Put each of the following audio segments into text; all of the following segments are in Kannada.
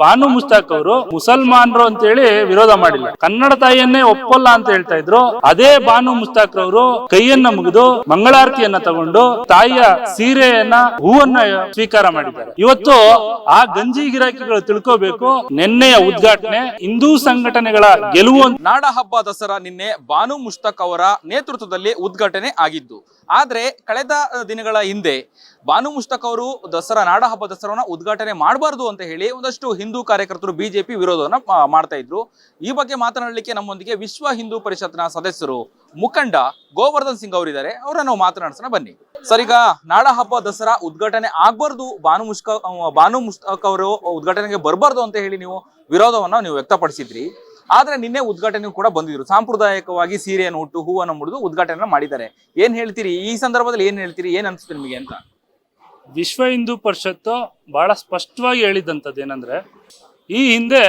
ಬಾನು ಮುಸ್ತಾಕ್ ಅವರು ಮುಸಲ್ಮಾನರು ಅಂತೇಳಿ ವಿರೋಧ ಮಾಡಿಲ್ಲ. ಕನ್ನಡ ತಾಯಿಯನ್ನೇ ಒಪ್ಪಲ್ಲ ಅಂತ ಹೇಳ್ತಾ ಇದ್ರು. ಅದೇ ಬಾನು ಮುಸ್ತಾಕ್ ಅವರು ಕೈಯನ್ನ ಮುಗಿದು ಮಂಗಳಾರತಿಯನ್ನ ತಗೊಂಡು ತಾಯಿಯ ಸೀರೆಯನ್ನ, ಹೂವನ್ನ ಸ್ವೀಕಾರ ಮಾಡಿದ್ದಾರೆ. ಇವತ್ತು ಆ ಗಂಜಿ ಗಿರಾಕಿಗಳು ತಿಳ್ಕೋಬೇಕು. ನಿನ್ನೆಯ ಉದ್ಘಾಟನೆ, ಹಿಂದೂ ಸಂಘಟನೆಗಳ ಗೆಲುವು ಅಂತ. ನಾಡ ಹಬ್ಬ ದಸರಾ ನಿನ್ನೆ ಬಾನು ಮುಸ್ತಾಕ್ ಅವರ ನೇತೃತ್ವದಲ್ಲಿ ಉದ್ಘಾಟನೆ ಆಗಿದ್ದು, ಆದ್ರೆ ಕಳೆದ ದಿನಗಳ ಹಿಂದೆ ಬಾನು ಮುಸ್ತಾಕ್ ಅವರು ದಸರಾ, ನಾಡ ಹಬ್ಬ ದಸರಾವನ್ನ ಉದ್ಘಾಟನೆ ಮಾಡಬಾರದು ಅಂತ ಹೇಳಿ ಒಂದಷ್ಟು ಹಿಂದೂ ಕಾರ್ಯಕರ್ತರು ಬಿಜೆಪಿ ವಿರೋಧವನ್ನು ಮಾಡ್ತಾ ಇದ್ರು. ಈ ಬಗ್ಗೆ ಮಾತನಾಡಲಿಕ್ಕೆ ನಮ್ಮೊಂದಿಗೆ ವಿಶ್ವ ಹಿಂದೂ ಪರಿಷತ್ನ ಸದಸ್ಯರು ಮುಖಂಡ ಗೋವರ್ಧನ್ ಸಿಂಗ್ ಅವರಿದ್ದಾರೆ. ಅವರನ್ನ ನಾವು ಮಾತನಾಡ್ಸೋಣ, ಬನ್ನಿ. ಸರ್, ಈಗ ನಾಡ ಹಬ್ಬ ದಸರಾ ಉದ್ಘಾಟನೆ ಆಗ್ಬಾರ್ದು. ಬಾನು ಮುಷ್ಕ ಭಾನು ಮುಷ್ತಾಕ್ ಅವರು ಉದ್ಘಾಟನೆಗೆ ಬರಬಾರ್ದು ಅಂತ ಹೇಳಿ ನೀವು ವಿರೋಧವನ್ನ ನೀವು ವ್ಯಕ್ತಪಡಿಸಿದ್ರಿ. ಆದ್ರೆ ನಿನ್ನೆ ಉದ್ಘಾಟನೆ ಕೂಡ ಬಂದಿದ್ರು. ಸಾಂಪ್ರದಾಯಿಕವಾಗಿ ಸೀರೆಯನ್ನು ಉಟ್ಟು ಹೂವನ್ನು ಮುಡಿದು ಉದ್ಘಾಟನೆ ಮಾಡಿದ್ದಾರೆ. ಏನ್ ಹೇಳ್ತೀರಿ? ಈ ಸಂದರ್ಭದಲ್ಲಿ ಏನ್ ಹೇಳ್ತೀರಿ? ಏನ್ ಅನ್ಸುತ್ತೆ ನಿಮಗೆ ಅಂತ? ವಿಶ್ವ ಹಿಂದೂ ಪರಿಷತ್ತು ಬಹಳ ಸ್ಪಷ್ಟವಾಗಿ ಹೇಳಿದಂಥದ್ದು ಏನಂದರೆ, ಈ ಹಿಂದೆ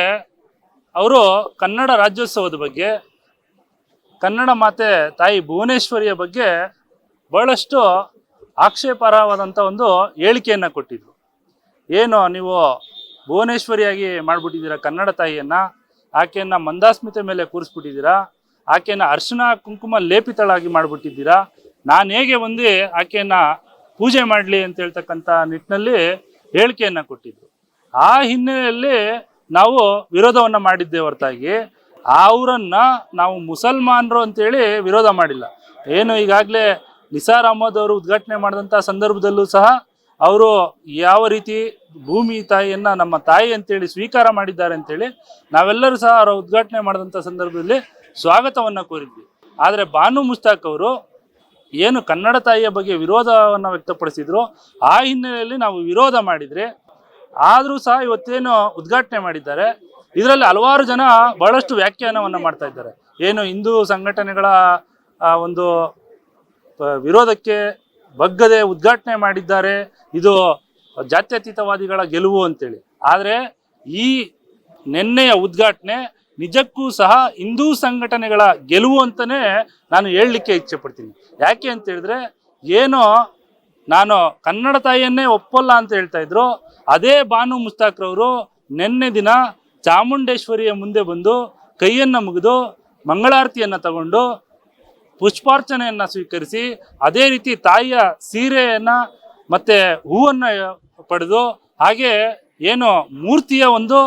ಅವರು ಕನ್ನಡ ರಾಜ್ಯೋತ್ಸವದ ಬಗ್ಗೆ, ಕನ್ನಡ ಮಾತೆ ತಾಯಿ ಭುವನೇಶ್ವರಿಯ ಬಗ್ಗೆ ಬಹಳಷ್ಟು ಆಕ್ಷೇಪಾರ್ಹವಾದಂಥ ಒಂದು ಹೇಳಿಕೆಯನ್ನು ಕೊಟ್ಟಿದ್ರು. ಏನು ನೀವು ಭುವನೇಶ್ವರಿಯಾಗಿ ಮಾಡಿಬಿಟ್ಟಿದ್ದೀರಾ ಕನ್ನಡ ತಾಯಿಯನ್ನು, ಆಕೆಯನ್ನು ಮಂದಾಸ್ಮಿತೆ ಮೇಲೆ ಕೂರಿಸ್ಬಿಟ್ಟಿದ್ದೀರಾ, ಆಕೆಯನ್ನು ಅರ್ಶನ ಕುಂಕುಮ ಲೇಪಿತಳಾಗಿ ಮಾಡಿಬಿಟ್ಟಿದ್ದೀರಾ, ನಾನು ಹೇಗೆ ಒಂದೇ ಆಕೆಯನ್ನು ಪೂಜೆ ಮಾಡಲಿ ಅಂತ ಹೇಳ್ತಕ್ಕಂಥ ನಿಟ್ಟಿನಲ್ಲಿ ಹೇಳಿಕೆಯನ್ನು ಕೊಟ್ಟಿದ್ರು. ಆ ಹಿನ್ನೆಲೆಯಲ್ಲಿ ನಾವು ವಿರೋಧವನ್ನು ಮಾಡಿದ್ದೇ ಹೊರತಾಗಿ. ಅವರನ್ನು ನಾವು ಮುಸಲ್ಮಾನರು ಅಂತೇಳಿ ವಿರೋಧ ಮಾಡಿಲ್ಲ. ಏನು ಈಗಾಗಲೇ ನಿಸಾರ್ ಅಹಮದ್ ಅವರು ಉದ್ಘಾಟನೆ ಮಾಡಿದಂಥ ಸಂದರ್ಭದಲ್ಲೂ ಸಹ ಅವರು ಯಾವ ರೀತಿ ಭೂಮಿ ತಾಯಿಯನ್ನು ನಮ್ಮ ತಾಯಿ ಅಂತೇಳಿ ಸ್ವೀಕಾರ ಮಾಡಿದ್ದಾರೆ ಅಂತೇಳಿ ನಾವೆಲ್ಲರೂ ಸಹ ಅವರ ಉದ್ಘಾಟನೆ ಮಾಡಿದಂಥ ಸಂದರ್ಭದಲ್ಲಿ ಸ್ವಾಗತವನ್ನು ಕೋರಿದ್ವಿ. ಆದರೆ ಬಾನು ಮುಸ್ತಾಕ್ ಅವರು ಏನು ಕನ್ನಡ ತಾಯಿಯ ಬಗ್ಗೆ ವಿರೋಧವನ್ನು ವ್ಯಕ್ತಪಡಿಸಿದ್ರು ಆ ಹಿನ್ನೆಲೆಯಲ್ಲಿ ನಾವು ವಿರೋಧ ಮಾಡಿದರೆ ಆದರೂ ಸಹ ಇವತ್ತೇನು ಉದ್ಘಾಟನೆ ಮಾಡಿದ್ದಾರೆ. ಇದರಲ್ಲಿ ಹಲವಾರು ಜನ ಬಹಳಷ್ಟು ವ್ಯಾಖ್ಯಾನವನ್ನು ಮಾಡ್ತಾ ಇದ್ದಾರೆ. ಏನು ಹಿಂದೂ ಸಂಘಟನೆಗಳ ಒಂದು ವಿರೋಧಕ್ಕೆ ಬಗ್ಗದೆ ಉದ್ಘಾಟನೆ ಮಾಡಿದ್ದಾರೆ. ಇದು ಜಾತ್ಯತೀತವಾದಿಗಳ ಗೆಲುವು ಅಂತೇಳಿ. ಆದರೆ ಈ ನಿನ್ನೆಯ ಉದ್ಘಾಟನೆ ನಿಜಕ್ಕೂ ಸಹ ಹಿಂದೂ ಸಂಘಟನೆಗಳ ಗೆಲುವು ಅಂತಲೇ ನಾನು ಹೇಳಲಿಕ್ಕೆ ಇಚ್ಛೆ ಪಡ್ತೀನಿ. ಯಾಕೆ ಅಂತ ಹೇಳಿದ್ರೆ, ಏನೋ ನಾನು ಕನ್ನಡ ತಾಯಿಯನ್ನೇ ಒಪ್ಪಲ್ಲ ಅಂತ ಹೇಳ್ತಾ ಇದ್ರು. ಅದೇ ಬಾನು ಮುಸ್ತಾಕ್ರವರು ನಿನ್ನೆ ದಿನ ಚಾಮುಂಡೇಶ್ವರಿಯ ಮುಂದೆ ಬಂದು ಕೈಯನ್ನು ಮುಗಿದು ಮಂಗಳಾರತಿಯನ್ನು ತಗೊಂಡು ಪುಷ್ಪಾರ್ಚನೆಯನ್ನು ಸ್ವೀಕರಿಸಿ, ಅದೇ ರೀತಿ ತಾಯಿಯ ಸೀರೆಯನ್ನು ಮತ್ತು ಹೂವನ್ನು ಪಡೆದು ಹಾಗೆ ಏನು ಮೂರ್ತಿಯ ಒಂದು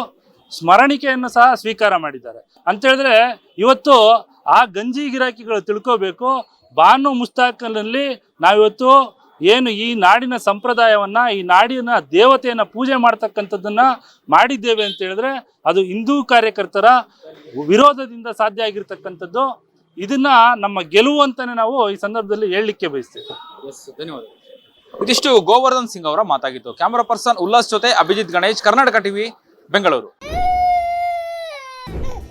ಸ್ಮರಣಿಕೆಯನ್ನು ಸಹ ಸ್ವೀಕಾರ ಮಾಡಿದ್ದಾರೆ. ಅಂತ ಹೇಳಿದ್ರೆ ಇವತ್ತು ಆ ಗಂಜಿ ಗಿರಾಕಿಗಳು ತಿಳ್ಕೋಬೇಕು. ಬಾನು ಮುಸ್ತಾಕಲ್ನಲ್ಲಿ ನಾವಿವತ್ತು ಏನು ಈ ನಾಡಿನ ಸಂಪ್ರದಾಯವನ್ನ, ಈ ನಾಡಿನ ದೇವತೆಯನ್ನ ಪೂಜೆ ಮಾಡ್ತಕ್ಕಂಥದ್ದನ್ನ ಮಾಡಿದ್ದೇವೆ ಅಂತ ಹೇಳಿದ್ರೆ ಅದು ಹಿಂದೂ ಕಾರ್ಯಕರ್ತರ ವಿರೋಧದಿಂದ ಸಾಧ್ಯ ಆಗಿರ್ತಕ್ಕಂಥದ್ದು. ಇದನ್ನ ನಮ್ಮ ಗೆಲುವು ಅಂತಾನೆ ನಾವು ಈ ಸಂದರ್ಭದಲ್ಲಿ ಹೇಳಲಿಕ್ಕೆ ಬಯಸ್ತೇವೆ. ಧನ್ಯವಾದ ಇದಿಷ್ಟು ಗೋವರ್ಧನ್ ಸಿಂಗ್ ಅವರ ಮಾತಾಗಿತ್ತು. ಕ್ಯಾಮರಾ ಪರ್ಸನ್ ಉಲ್ಲಾಸ್ ಜೊತೆ ಅಭಿಜಿತ್ ಗಣೇಶ್, ಕರ್ನಾಟಕ ಟಿವಿ, ಬೆಂಗಳೂರು.